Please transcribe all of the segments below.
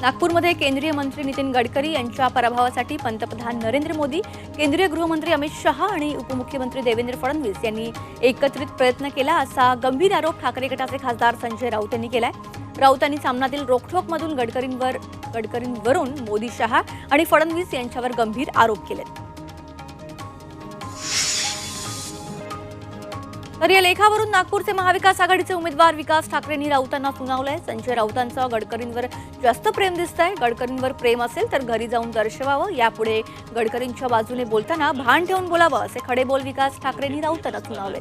नागपूरमध्ये केंद्रीय मंत्री नितीन गडकरी यांच्या पराभवासाठी पंतप्रधान नरेंद्र मोदी केंद्रीय गृहमंत्री अमित शहा आणि उपमुख्यमंत्री देवेंद्र फडणवीस यांनी एकत्रित प्रयत्न केला असा गंभीर आरोप ठाकरे गटाचे खासदार संजय राऊत यांनी केलाय. राऊत यांनी सामनातील रोखठोकमधून गडकरींवर गडकरींवरून मोदी शहा आणि फडणवीस यांच्यावर गंभीर आरोप केलेत. तर या लेखावरून नागपूरचे महाविकास आघाडीचे उमेदवार विकास ठाकरेंनी राऊतांना सुनावलंय संजय राऊतांचं गडकरींवर जास्त प्रेम दिसतंय. गडकरींवर प्रेम असेल तर घरी जाऊन दर्शवावं. यापुढे गडकरींच्या बाजूने बोलताना भान ठेवून बोलावं असे खडे बोल विकास ठाकरेंनी राऊतांना सुनावले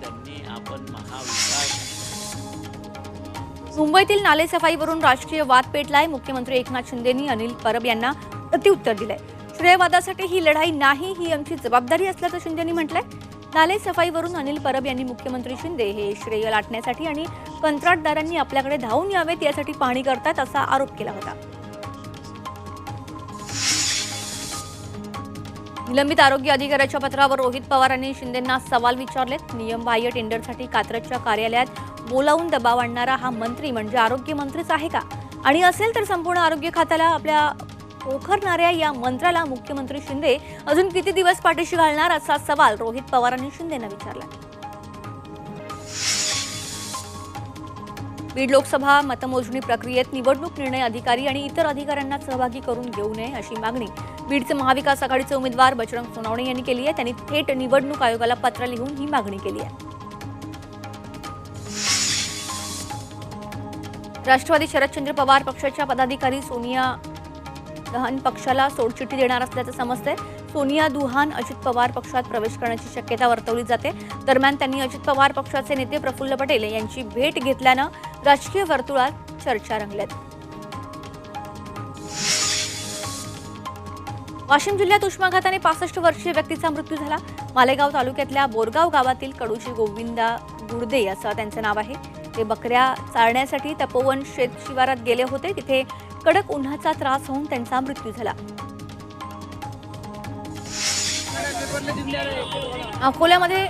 मुंबईतील नालेसफाईवरून राजकीय वाद पेटलाय. मुख्यमंत्री एकनाथ शिंदेनी अनिल परब यांना प्रत्युत्तर दिलंय. श्रेयवादासाठी ही लढाई नाही ही आमची जबाबदारी असल्याचं शिंदेनी म्हटलंय. नाले सफाईवरून अनिल परब यांनी मुख्यमंत्री शिंदे हे श्रेय लाटण्यासाठी आणि कंत्राटदारांनी आपल्याकडे धावून यावेत यासाठी पाहणी करतात असा आरोप केला होता. निलंबित आरोग्य अधिकाऱ्याच्या पत्रावर रोहित पवारांनी शिंदेंना सवाल विचारलेत. नियमबाह्य टेंडरसाठी कात्रजच्या कार्यालयात बोलावून दबाव आणणारा हा मंत्री म्हणजे आरोग्य मंत्रीच आहे का? आणि असेल तर संपूर्ण आरोग्य खात्याला आपल्या पोखरणाऱ्या या मंत्र्याला मुख्यमंत्री शिंदे अजून किती दिवस पाठीशी घालणार असा सवाल रोहित पवारांनी शिंदेना विचारला. बीड लोकसभा मतमोजणी प्रक्रियेत निवडणूक निर्णय अधिकारी आणि इतर अधिकाऱ्यांना सहभागी करून घेऊ नये अशी मागणी बीडचे महाविकास आघाडीचे उमेदवार बजरंग सोनावणे यांनी केली आहे. त्यांनी थेट निवडणूक आयोगाला पत्र लिहून ही मागणी केली आहे. राष्ट्रवादी शरदचंद्र पवार पक्षाच्या पदाधिकारी सोनिया दहन पक्षाला सोडचिठ्ठी देणार असल्याचं समजते सोनिया दुहान अजित पवार पक्षात प्रवेश करण्याची शक्यता वर्तवली जाते. दरम्यान त्यांनी अजित पवार पक्षाचे नेते प्रफुल्ल पटेल यांची भेट घेतल्यानं राजकीय वर्तुळात चर्चा रंगल्यात वाशिम जिल्ह्यात उष्माघाताने पासष्ट वर्षीय व्यक्तीचा मृत्यू झाला. मालेगाव तालुक्यातल्या बोरगाव गावातील कडूची गोविंदा गुडदे असं त्यांचं नाव आहे. ते बकऱ्या चारण्यासाठी तपोवन शेत शिवारात गेले होते. तिथे कडक उन्हाचा त्रास होऊन त्यांचा मृत्यू झाला. अकोल्यामध्ये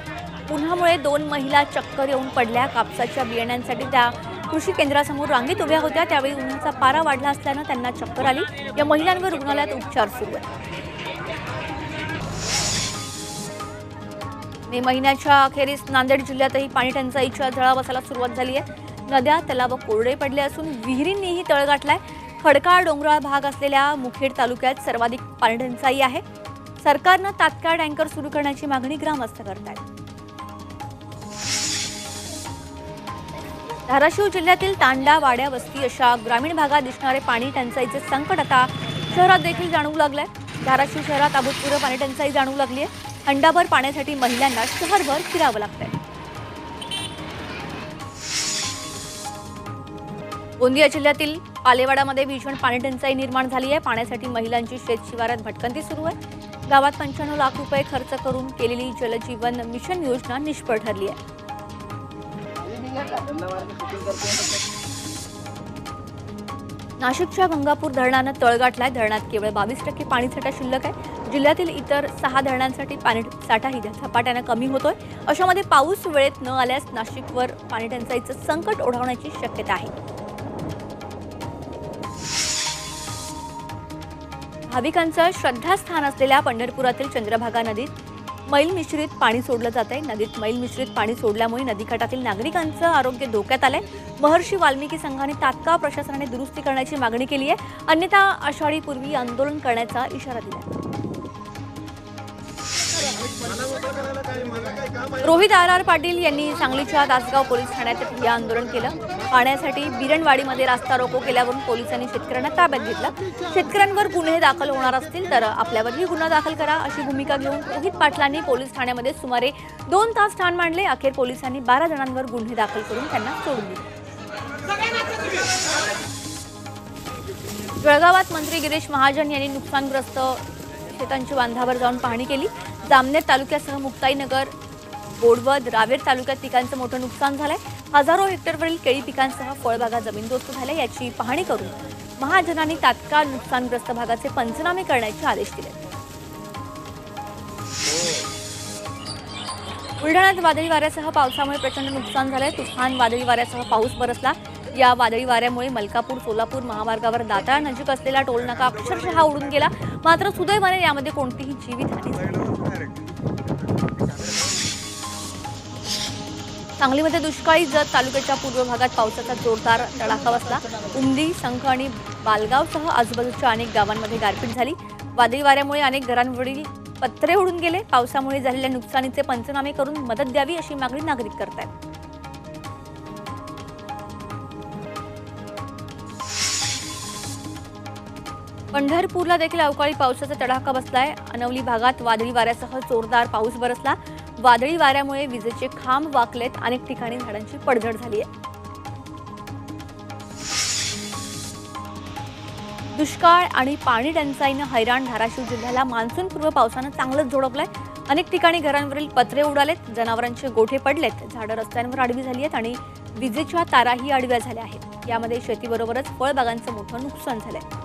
उन्हामुळे दोन महिला चक्कर येऊन पडल्या. कापसाच्या बियाण्यांसाठी त्या कृषी केंद्रासमोर रांगेत उभ्या होत्या. त्यावेळी उन्हाचा पारा वाढला असल्यानं त्यांना चक्कर आली. या महिलांवर रुग्णालयात उपचार सुरू आहेत. मे महिन्याच्या अखेरीस नांदेड जिल्ह्यातही पाणी टंचाईच्या झळा बसायला सुरुवात झाली आहे. नद्या तलाव कोरडे पडले असून विहिरींनीही तळ गाठलाय. खडकाळ डोंगराळ भाग असलेल्या मुखेड तालुक्यात सर्वाधिक पाणीटंचाई आहे. सरकारनं तात्काळ टँकर सुरू करण्याची मागणी ग्रामस्थ करतायत. धाराशिव जिल्ह्यातील तांडा वाड्या वस्ती अशा ग्रामीण भागात दिसणारे पाणी टंचाईचे संकट आता शहरात देखील जाणवू लागलंय. धाराशिव शहरात अभूतपूर्व पाणी टंचाई जाणवू लागली आहे. हंडाभर पाण्यासाठी महिलांना शहरभर फिरावं लागतंय. गोंदिया जिल्ह्यातील पालेवाडामध्ये भीषण पाणी टंचाई निर्माण झाली आहे. पाण्यासाठी महिलांची शेत शिवारात भटकंती सुरू आहे. गावात पंच्याण्णव लाख रुपये खर्च करून केलेली जलजीवन मिशन योजना निष्फळ ठरली आहे. नाशिकच्या गंगापूर धरणानं तळ गाठलाय. धरणात केवळ बावीस टक्के पाणीसाठा शिल्लक आहे. जिल्ह्यातील इतर सहा धरणांसाठी पाणी साठाही झपाट्यानं कमी होतोय. अशामध्ये पाऊस वेळेत न आल्यास नाशिकवर पाणी टंचाईचं संकट ओढवण्याची शक्यता आहे. भाविकांचं श्रद्धास्थान असलेल्या पंढरपुरातील चंद्रभागा नदीत मैल मिश्रित पाणी सोडलं जात आहे नदीत मैल मिश्रित पाणी सोडल्यामुळे नदीकाठातील नागरिकांचं आरोग्य धोक्यात आलंय. महर्षी वाल्मिकी संघाने तात्काळ प्रशासनाने दुरुस्ती करण्याची मागणी केली आहे. अन्यथा आषाढीपूर्वी आंदोलन करण्याचा इशारा दिला रोहित आर आर पाटील यांनी सांगलीच्या दासगाव पोलीस ठाण्यात ठिय्या आंदोलन केलं. पाण्यासाठी बिरणवाडीमध्ये रास्ता रोको केल्यावरून पोलिसांनी शेतकऱ्यांना ताब्यात घेतलं. शेतकऱ्यांवर गुन्हे दाखल होणार असतील तर आपल्यावरही गुन्हा दाखल करा अशी भूमिका घेऊन रोहित पाटलांनी पोलीस ठाण्यामध्ये सुमारे दोन तास ठाण मांडले. अखेर पोलिसांनी बारा जणांवर गुन्हे दाखल करून त्यांना सोडून दिले. जळगावात मंत्री गिरीश महाजन यांनी नुकसानग्रस्त शेतांची बांधावर जाऊन पाहणी केली. जामनेर तालुक्यासह मुक्ताईनगर बोडवद रावेर तालुक्यात पिकांचं मोठं नुकसान झालंय. हजारो हेक्टरवरील केळी पिकांसह फळबागा जमीनदोस्त झाल्या याची पाहणी करून महाजनांनी तात्काळ नुकसानग्रस्त भागाचे पंचनामे करण्याचे आदेश दिले. बुलढाण्यात वादळी वाऱ्यासह पावसामुळे प्रचंड नुकसान झालंय. तुफान वादळी वाऱ्यासह पाऊस बरसला. या वादळी वाऱ्यामुळे मलकापूर सोलापूर महामार्गावर दाताळ नजीक असलेला टोल नाका अक्षरशः उडून गेला. मात्र सुदैवाने यामध्ये कोणतीही जीवितहानी झाली सांगलीमध्ये दुष्काळी जत तालुक्याच्या पूर्व भागात पावसाचा जोरदार तडाखा बसला. उमदी संख आणि बालगावसह आजूबाजूच्या अनेक गावांमध्ये गारपीट झाली. वादळी वाऱ्यामुळे अनेक घरांवरील पत्रे उडून गेले. पावसामुळे झालेल्या नुकसानीचे पंचनामे करून मदत द्यावी अशी मागणी नागरिक करतायत पंढरपूरला देखील अवकाळी पावसाचा तडाखा बसलाय. अनवली भागात वादळी वाऱ्यासह जोरदार पाऊस बरसला. वादळी वाऱ्यामुळे विजेचे खांब वाकलेत. अनेक ठिकाणी झाडांची पडझड झाली आहे दुष्काळ आणि पाणी टंचाईनं हैराण धाराशिव जिल्ह्याला मान्सूनपूर्व पावसानं चांगलंच झोडपलंय. अनेक ठिकाणी घरांवरील पत्रे उडालेत. जनावरांचे गोठे पडलेत. झाडं रस्त्यांवर आडवी झाली आहेत आणि विजेच्या ताराही आडव्या झाल्या आहेत. यामध्ये शेतीबरोबरच फळबागांचं मोठं नुकसान झालंय.